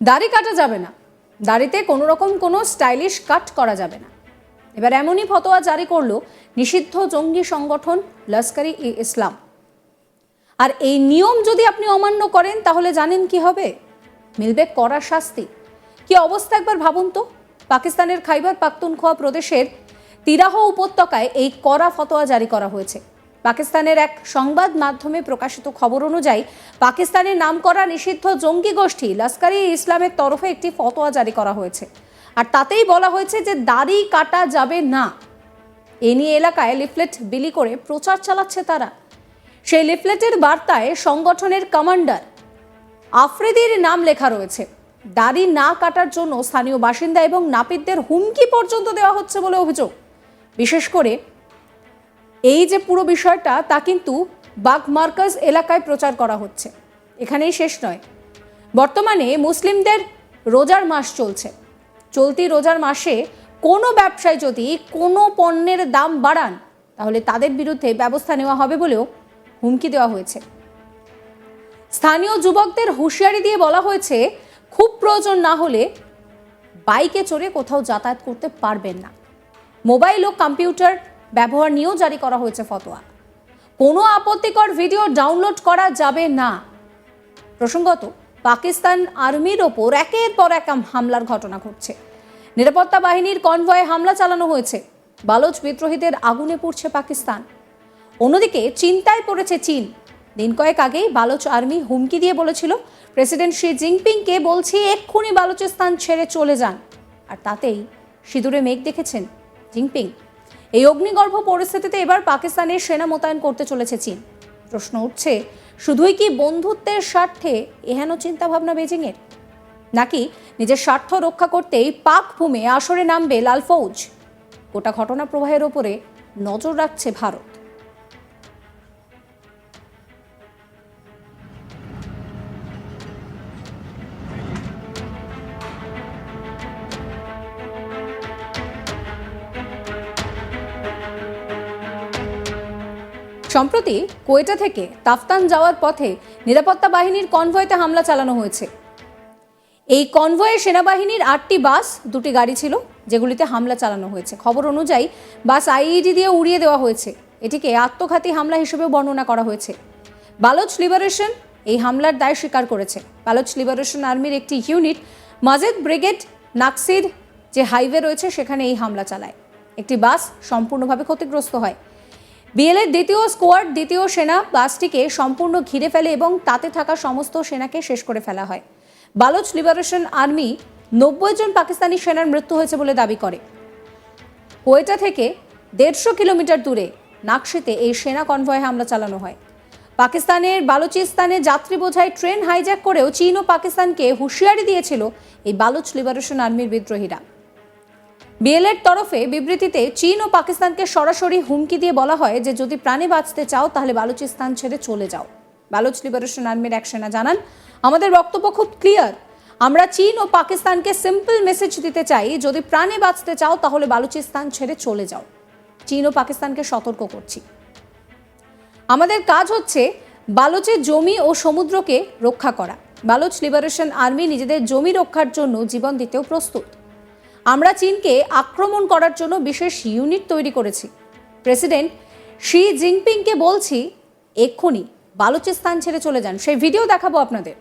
দাড়ি কাটা যাবে না। দাড়িতে কোনো রকম কোনো স্টাইলিশ কাট করা যাবে না। এবার এমনই ফতোয়া জারি করল নিষিদ্ধ জঙ্গি সংগঠন লস্করি ই ইসলাম। আর এই নিয়ম যদি আপনি অমান্য করেন, তাহলে জানেন কি হবে? মিলবে কড়া শাস্তি। কি অবস্থা একবার ভাবুন তো। পাকিস্তানের খাইবার পাখতুনখোয়া প্রদেশের তিরাহ উপত্যকায় এই কড়া ফতোয়া জারি করা হয়েছে। পাকিস্তানের এক সংবাদ মাধ্যমে প্রকাশিত খবর অনুযায়ী, পাকিস্তানের নাম করা নিষিদ্ধ জঙ্গি গোষ্ঠী লস্করি ইসলামের তরফে একটি ফতোয়া জারি করা হয়েছে। আর তাতেই বলা হয়েছে যে দাড়ি কাটা যাবে না। এ নিয়ে এলাকায় লিফলেট বিলি করে প্রচার চালাচ্ছে তারা। সেই লিফলেটের বার্তায় সংগঠনের কমান্ডার আফ্রিদির নাম লেখা রয়েছে। দাড়ি না কাটার জন্য স্থানীয় বাসিন্দা এবং নাপিতদের হুমকি পর্যন্ত দেওয়া হচ্ছে বলে অভিযোগ। বিশেষ করে এই যে পুরো বিষয়টা, তা কিন্তু বাগ মার্কাজ এলাকায় প্রচার করা হচ্ছে। এখানেই শেষ নয়। বর্তমানে মুসলিমদের রোজার মাস চলছে। চলতি রোজার মাসে কোনো ব্যবসায়ী যদি কোনো পণ্যের দাম বাড়ান, তাহলে তাদের বিরুদ্ধে ব্যবস্থা নেওয়া হবে বলেও হুমকি দেওয়া হয়েছে। স্থানীয় যুবকদের হুঁশিয়ারি দিয়ে বলা হয়েছে, খুব প্রয়োজন না হলে বাইকে চড়ে কোথাও যাতায়াত করতে পারবেন না। মোবাইল ও কম্পিউটার ব্যবহার নিয়েও জারি করা হয়েছে ফতোয়া। কোনো আপত্তিকর ভিডিও ডাউনলোড করা যাবে না। প্রসঙ্গত, পাকিস্তান আর্মির ওপর একের পর এক হামলার ঘটনা ঘটছে। নিরাপত্তা বাহিনীর কনভয়ে হামলা চালানো হয়েছে। বালোচ বিদ্রোহীদের আগুনে পুড়ছে পাকিস্তান। অন্যদিকে, চিন্তায় পড়েছে চীন। দিন কয়েক আগেই বালোচ আর্মি হুমকি দিয়ে বলেছিল, প্রেসিডেন্ট শি জিনপিংকে বলছি এক্ষুনি বালুচিস্তান ছেড়ে চলে যান। আর তাতেই সিঁদুরে মেঘ দেখেছেন জিনপিং। এই অগ্নিগর্ভ পরিস্থিতিতে এবার পাকিস্তানের সেনা মোতায়েন করতে চলেছে চীন। প্রশ্ন উঠছে, শুধুই কি বন্ধুত্বের স্বার্থে এহেন চিন্তাভাবনা বেজিংয়ের? নাকি নিজের স্বার্থ রক্ষা করতেই পাক ভূমে আসরে নামবে লাল ফৌজ? গোটা ঘটনা প্রবাহের ওপরে নজর রাখছে ভারত। সম্প্রতি কোয়েটা থেকে তাফতান যাওয়ার পথে নিরাপত্তা বাহিনীর কনভয়েতে হামলা চালানো হয়েছে। এই কনভয়ে সেনাবাহিনীর আটটি বাস, দুটি গাড়ি ছিল, যেগুলিতে হামলা চালানো হয়েছে। খবর অনুযায়ী বাস আইইডি দিয়ে উড়িয়ে দেওয়া হয়েছে। এটিকে আত্মঘাতী হামলা হিসেবেও বর্ণনা করা হয়েছে। বালোচ লিবারেশন এই হামলার দায় স্বীকার করেছে। বালোচ লিবারেশন আর্মির একটি ইউনিট, মাজেদ ব্রিগেড নাকসির যে হাইওয়ে রয়েছে, সেখানে এই হামলা চালায়। একটি বাস সম্পূর্ণভাবে ক্ষতিগ্রস্ত হয়। বিএলের দ্বিতীয় স্কোয়াড দ্বিতীয় সেনা বাসটিকে সম্পূর্ণ ঘিরে ফেলে এবং তাতে থাকা সমস্ত সেনাকে শেষ করে ফেলা হয়। বালোচ লিবারেশন আর্মি নব্বই জন পাকিস্তানি সেনার মৃত্যু হয়েছে বলে দাবি করে। কোয়েটা থেকে দেড়শো কিলোমিটার দূরে নাকশিতে এই সেনা কনভয়ে হামলা চালানো হয়। পাকিস্তানের বালুচিস্তানে যাত্রী বোঝাই ট্রেন হাইজ্যাক করেও চীন ও পাকিস্তানকে হুঁশিয়ারি দিয়েছিল এই বালুচ লিবারেশন আর্মির বিদ্রোহীরা। বিএলএর তরফে বিবৃতিতে চীন ও পাকিস্তানকে সরাসরি হুমকি দিয়ে বলা হয় যে, যদি প্রাণে বাঁচতে চাও, তাহলে বালুচিস্তান ছেড়ে চলে যাও। বালুচ লিবারেশন আর্মির এক সেনা জানান, আমাদের বক্তব্য খুব ক্লিয়ার। আমরা চীন ও পাকিস্তানকে সিম্পল মেসেজ দিতে চাই, যদি প্রাণে বাঁচতে চাও, তাহলে বালুচিস্তান ছেড়ে চলে যাও। চীন ও পাকিস্তানকে সতর্ক করছি। আমাদের কাজ হচ্ছে বালোচের জমি ও সমুদ্রকে রক্ষা করা। বালুচ লিবারেশন আর্মি নিজেদের জমি রক্ষার জন্য জীবন দিতেও প্রস্তুত। আমরা চীনকে আক্রমণ করার জন্য বিশেষ ইউনিট তৈরি করেছি প্রেসিডেন্ট শি জিনপিংকে বলছি এক্ষুনি বালুচিস্তান ছেড়ে চলে যান সেই ভিডিও দেখাবো আপনাদের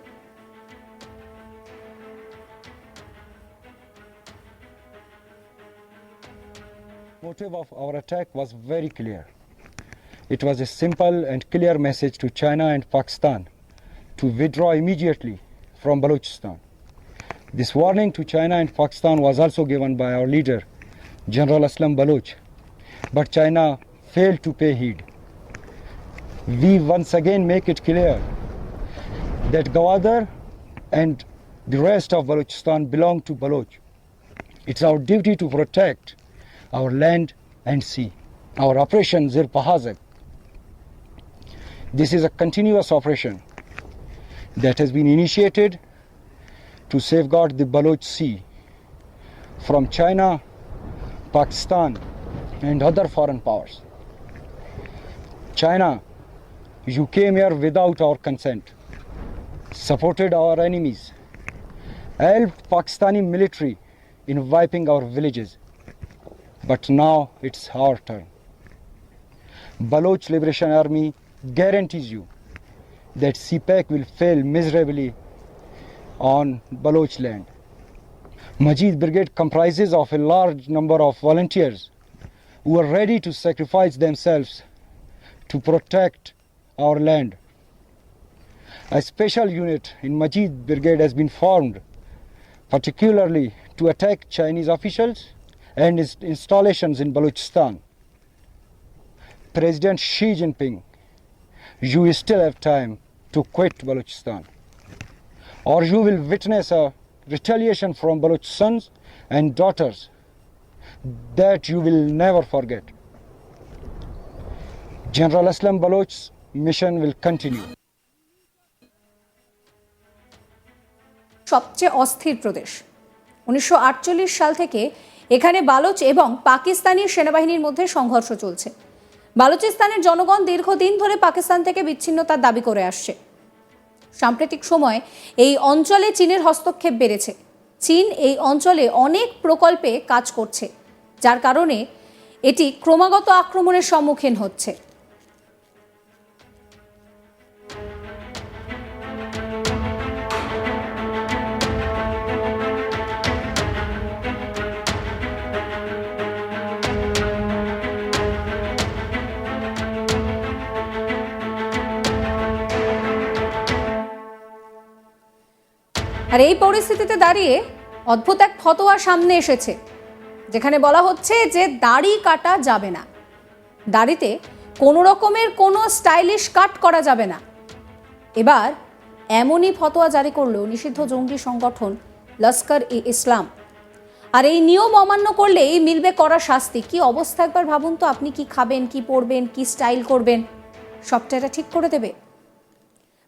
motive of our attack was very clear. It was a simple and clear message to China and Pakistan to withdraw immediately from Balochistan. This warning to China and Pakistan was also given by our leader, General Aslam Baloch, but China failed to pay heed. We once again make it clear that Gawadar and the rest of Balochistan belong to Baloch. It's our duty to protect our land and sea. Our operation Zir Pahazak. This is a continuous operation that has been initiated to safeguard the Baloch Sea from China, Pakistan, and other foreign powers. China, you came here without our consent, supported our enemies, helped Pakistani military in wiping our villages. But now it's our turn. Baloch Liberation Army guarantees you that CPAC will fail miserably on Baloch land. Majid Brigade comprises of a large number of volunteers who are ready to sacrifice themselves to protect our land. A special unit in Majid Brigade has been formed, particularly to attack Chinese officials and installations in Balochistan. President Xi Jinping, you still have time to quit Balochistan, or you will witness a retaliation from Baloch sons and daughters that you will never forget. General Aslam Baloch's mission will continue. সবচেয়ে অস্থির প্রদেশ উনিশশো আটচল্লিশ সাল থেকে এখানে বালোচ এবং পাকিস্তানি সেনাবাহিনীর মধ্যে সংঘর্ষ চলছে বালুচিস্তানের জনগণ দীর্ঘদিন ধরে পাকিস্তান থেকে বিচ্ছিন্নতার দাবি করে আসছে সাম্প্রতিক সময় এই অঞ্চলে চীনের হস্তক্ষেপ বেড়েছে। চীন এই অঞ্চলে অনেক প্রকল্পে কাজ করছে, যার কারণে এটি ক্রমাগত আক্রমণের সম্মুখীন হচ্ছে। আর এই পরিস্থিতিতে দাঁড়িয়ে অদ্ভুত এক ফতোয়া সামনে এসেছে, যেখানে বলা হচ্ছে যে দাড়ি কাটা যাবে না। দাড়িতে কোনো রকমের কোনো স্টাইলিশ কাট করা যাবে না। এবার এমনই ফতোয়া জারি করল নিষিদ্ধ জঙ্গি সংগঠন লস্কর ই ইসলাম। আর এই নিয়ম অমান্য করলেই মিলবে করা শাস্তি। কি অবস্থা একবার ভাবুন তো, আপনি কি খাবেন, কি পরবেন, কি স্টাইল করবেন, সবটা এটা ঠিক করে দেবে।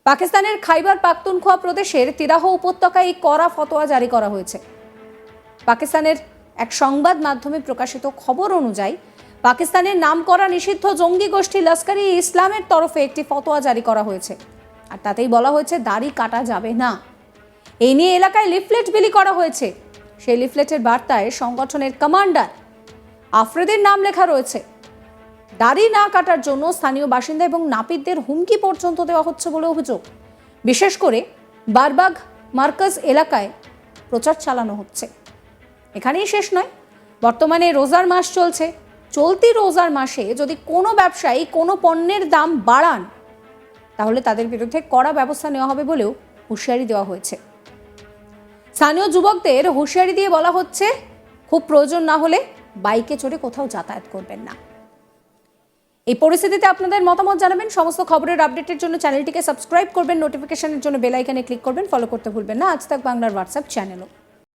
পাকিস্তানের খাইবার পাখতুনখোয়া প্রদেশের তিরাহ উপত্যকায় এই কড়া ফতোয়া জারি করা হয়েছে। পাকিস্তানের এক সংবাদ মাধ্যমে প্রকাশিত খবর অনুযায়ী, পাকিস্তানের নাম করা নিষিদ্ধ জঙ্গি গোষ্ঠী লস্কর ইসলামের তরফে একটি ফতোয়া জারি করা হয়েছে। আর তাতেই বলা হয়েছে, দাড়ি কাটা যাবে না। এই নিয়ে এলাকায় লিফলেট বিলি করা হয়েছে। সেই লিফলেটের বার্তায় সংগঠনের কমান্ডার আফ্রেদের নাম লেখা রয়েছে। দাড়ি না কাটার জন্য স্থানীয় বাসিন্দা এবং নাপিতদের হুমকি পর্যন্ত দেওয়া হচ্ছে বলে অভিযোগ। বিশেষ করে বারবাগ মার্কাজ এলাকায় প্রচার চালানো হচ্ছে। এখানেই শেষ নয়। বর্তমানে রোজার মাস চলছে। চলতি রোজার মাসে যদি কোনো ব্যবসায়ী কোনো পণ্যের দাম বাড়ান, তাহলে তাদের বিরুদ্ধে কড়া ব্যবস্থা নেওয়া হবে বলেও হুঁশিয়ারি দেওয়া হয়েছে। স্থানীয় যুবকদের হুঁশিয়ারি দিয়ে বলা হচ্ছে, খুব প্রয়োজন না হলে বাইকে চড়ে কোথাও যাতায়াত করবেন না। এই পরিস্থিতিতে আপনাদের মতামত জানাবেন। সমস্ত খবরের আপডেটের জন্য চ্যানেলটিকে সাবস্ক্রাইব করবেন। নোটিফিকেশনের জন্য বেল আইকনে ক্লিক করবেন। ফলো করতে ভুলবেন না। আজ তাক বাংলার হোয়াটসঅ্যাপ চ্যানেলও।